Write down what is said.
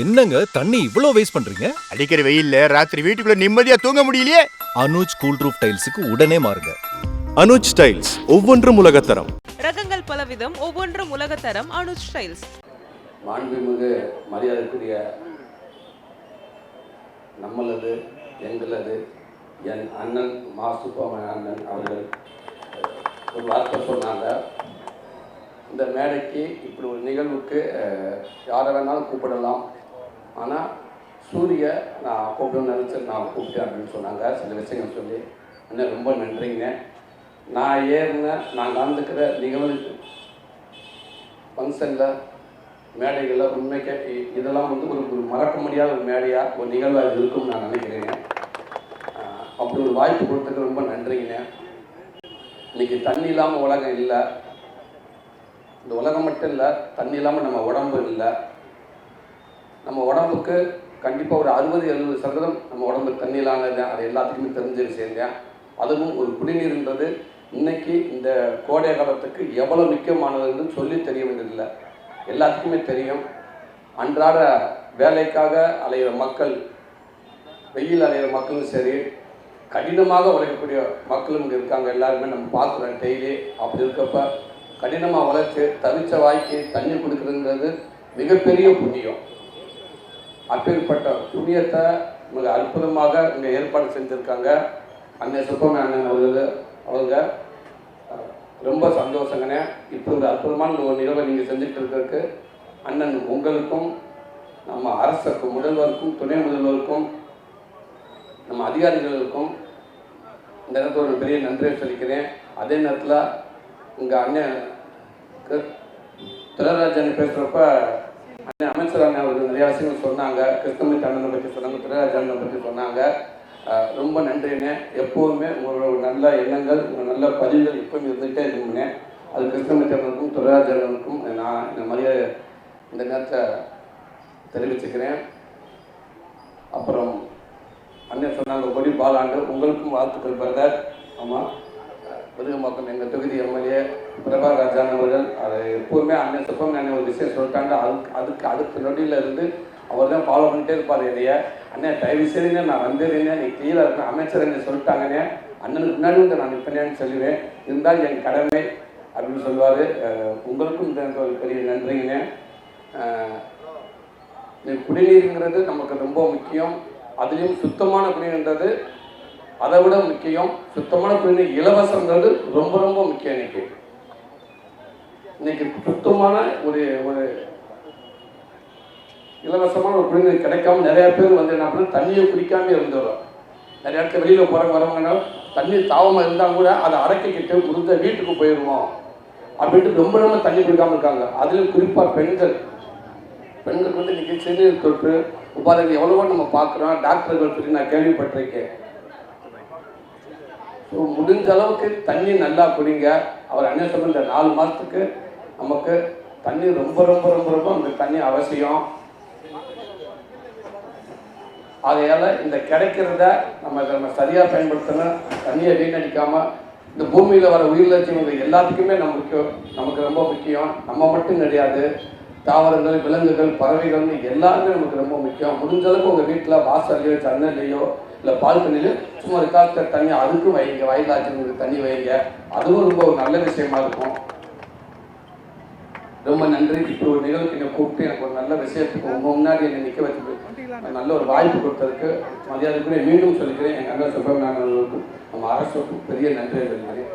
என்னங்க தண்ணி இவ்ளோ வேஸ்ட் பண்றீங்க? அடிக்கிற வெயில்ல ராத்திரி வீட்டுக்குள்ள நிம்மதியா தூங்க முடியலையே? அனுஜ் கூல் ரூஃப் டைல்ஸுக்கு உடனே மாறுங்க. அனுஜ் ஸ்டைல்ஸ் ஒவ்வொன்றும் உலகத்தரம். ரகங்கள் பலவிதம் ஒவ்வொன்றும் உலகத்தரம் அனுஜ் ஸ்டைல்ஸ் மாண்புமிகு மரியாதைக்குரிய நம்மளது எங்களது என் அண்ணன் மா அண்ணன் அவர்கள் ஒரு வார்த்தை சொன்னாங்க. இந்த மேடைக்கு இப்படி ஒரு நிகழ்வுக்கு யாரை வேணாலும் கூப்பிடலாம். ஆனால் சூரிய நான் கூப்பிடணும்னு நினச்சி நான் கூப்பிட்டேன் அப்படின்னு சொன்னாங்க. சில விஷயங்கள் சொல்லி அண்ணன் ரொம்ப நன்றிங்க. நான் ஏறின நான் கலந்துக்கிற நிகழ்வு ஃபங்க்ஷனில் மேடைகளில் உண்மைக்கு இ- இதெல்லாம் வந்து ஒரு ஒரு மறக்க முடியாத ஒரு மேடையாக ஒரு நிகழ்வாக இருக்கும்னு நான் நினைக்கிறேங்க. அப்படி ஒரு வாய்ப்பு கொடுத்ததுக்கு ரொம்ப நன்றிங்க. இன்றைக்கி தண்ணி இல்லாமல் உலகம் இல்லை. இந்த உலகம் மட்டும் இல்லை தண்ணி இல்லாமல் நம்ம உடம்பு இல்லை. நம்ம உடம்புக்கு கண்டிப்பாக ஒரு அறுபது எழுபது சதவீதம் நம்ம உடம்பு தண்ணியிலானது அது எல்லாத்துக்குமே தெரிஞ்சு சேர்ந்தேன் அதுவும் ஒரு குடிநீர்ன்றது இன்னைக்கு இந்த கோடை காலத்துக்கு எவ்வளோ முக்கியமானதுன்னு சொல்லி தெரிய வேண்டியதில்லை. எல்லாத்துக்குமே தெரியும். அன்றாட வேலைக்காக அலைகிற மக்கள் வெயில் அலைகிற மக்களும் சரி கடினமாக உழைக்கக்கூடிய மக்களும் இருக்காங்க. எல்லாருமே நம்ம பார்க்குறோம் டெய்லி அப்படி இருக்கப்ப கடினமாக உழைச்சி தவிச்ச வாய்க்கு தண்ணி கொடுக்குறதுங்கிறது மிகப்பெரிய புண்ணியம். அப்பேற்பட்ட புண்ணியத்தை மிக அற்புதமாக இங்கே ஏற்பாடு செஞ்சுருக்காங்க. அண்ணன் சுப்பமணி அண்ணன் அவர்கள் அவங்க ரொம்ப சந்தோஷங்கண்ணே. இப்போ இந்த அற்புதமான ஒரு நிகழ்வை நீங்கள் செஞ்சுட்டு இருக்கிறதுக்கு அண்ணன் உங்களுக்கும் நம்ம அரசுக்கும் முதல்வருக்கும் துணை முதல்வருக்கும் நம்ம அதிகாரிகளுக்கும் இந்த நேரத்தில் ஒரு பெரிய நன்றியை சொல்லிக்கிறேன். அதே நேரத்தில் உங்கள் அண்ணன் துளராஜன் பேசுகிறப்ப அமைச்சர் அண்ணன் அவர்கள் நிறைய விஷயங்கள் சொன்னாங்க. கிருஷ்ணமூர்த்தி அண்ணனை பற்றி சொன்னாங்க திரராஜன் அண்ணனை பற்றி சொன்னாங்க. ரொம்ப நன்றிண்ணே எப்போவுமே உங்களோட நல்ல எண்ணங்கள் உங்கள் நல்ல பதிவுகள் எப்பவும் இருந்துகிட்டே இருக்குங்கண்ணே அது கிருஷ்ணமூர்த்தி அண்ணனுக்கும் திரராஜன் அண்ணனுக்கும் நான் இந்த மாதிரியே இந்த நேரத்தை தெரிவிச்சுக்கிறேன். அப்புறம் அண்ணன் சொன்னாங்க கொடி பாலாண்டு. உங்களுக்கும் வாழ்த்துக்கள் பிரதர். ஆமாம் விருகம்பாக்கம் எங்கள் தொகுதி எம்எல்ஏ பிரபாகர் ராஜான் அவர்கள் அதை எப்போவுமே அண்ணன் சுப்பம் அண்ணன் ஒரு விஷயம் சொல்லிட்டாங்க. அதுக்கு அதுக்கு அடுத்த நொடியில் இருந்து அவர் தான் ஃபாலோ பண்ணிட்டே இருப்பார். இதைய அண்ணன் தயவு செய்யுங்க நான் வந்துடுறேன் நீ கீழே இருக்க அமைச்சர் என்ன சொல்லிட்டாங்கண்ணே. அண்ணனுக்கு முன்னாடி நான் நிற்பேன்னு சொல்லுவேன் இருந்தால் என் கடமை அப்படின்னு சொல்லுவார். உங்களுக்கும் இந்த ஒரு பெரிய நன்றிங்கண்ணே. அஹ், குடிநீருங்கிறது நமக்கு ரொம்ப முக்கியம். அதுலேயும் சுத்தமான குடிநீர்ன்றது அதை விட முக்கியம். சுத்தமான குடிநீர் இலவசங்கிறது ரொம்ப ரொம்ப முக்கியம் இன்னைக்கு. இன்னைக்கு சுத்தமான ஒரு ஒரு இலவசமான ஒரு குடிநீர் கிடைக்காம நிறைய பேர் வந்து என்ன பண்ண தண்ணியை குடிக்காம இருந்துடும் நிறைய இடத்துல வெளியில் போகிறவங்க வரவங்கனால தண்ணி தாவமாக இருந்தால் கூட அதை அரைக்கிக்கிட்டு முடிஞ்ச வீட்டுக்கு போயிடுவோம் அப்படின்ட்டு ரொம்ப ரொம்ப தண்ணி குடிக்காமல் இருக்காங்க. அதுலேயும் குறிப்பாக பெண்கள். பெண்களுக்கு வந்து இன்னைக்கு சிறுநீர் தொற்று உபாதைகள் எவ்வளவோ நம்ம பார்க்குறோம். டாக்டர்கள் சொல்லி நான் கேள்விப்பட்டிருக்கேன். ஸோ முடிஞ்ச அளவுக்கு தண்ணி நல்லா குடிங்க. அவர் அண்ணன் சொன்ன இந்த நாலு மாதத்துக்கு நமக்கு தண்ணி ரொம்ப ரொம்ப ரொம்ப ரொம்ப அந்த தண்ணி அவசியம். ஆகையால் இந்த கிடைக்கிறத நம்ம இதை நம்ம சரியாக பயன்படுத்தணும். தண்ணியை வீணடிக்காம இந்த பூமியில் வர உயிரிழச்சிவங்க எல்லாத்துக்குமே நமக்கு நமக்கு ரொம்ப முக்கியம். நம்ம மட்டும் கிடையாது. தாவரங்கள் விலங்குகள் பறவைகள்னு எல்லாருமே நமக்கு ரொம்ப முக்கியம். முடிஞ்ச அளவுக்கு உங்கள் வீட்டில் வாசல்லையோ சன்னல்லையோ இல்லை பால்கனிலையோ சும்மா ஒரு காலத்தில் தண்ணி அதுக்கும் வைங்க. வயலாச்சுங்களுக்கு தண்ணி வைங்க. அதுவும் ரொம்ப ஒரு நல்ல விஷயமா இருக்கும். ரொம்ப நன்றி. இப்போ ஒரு நிகழ்வுக்கு என்னை கூப்பிட்டு எனக்கு ஒரு நல்ல விஷயத்துக்கு உங்க முன்னாடி என்னை நிற்க வச்சு நல்ல ஒரு வாய்ப்பு கொடுத்ததுக்கு மரியாதைக்குரிய மீண்டும் சொல்லிக்கிறேன். எங்கள் அண்ணன் சுப்பிரமணியன் அவர்களுக்கும் நம்ம அரசுக்கும் பெரிய நன்றி சொல்கிறேன்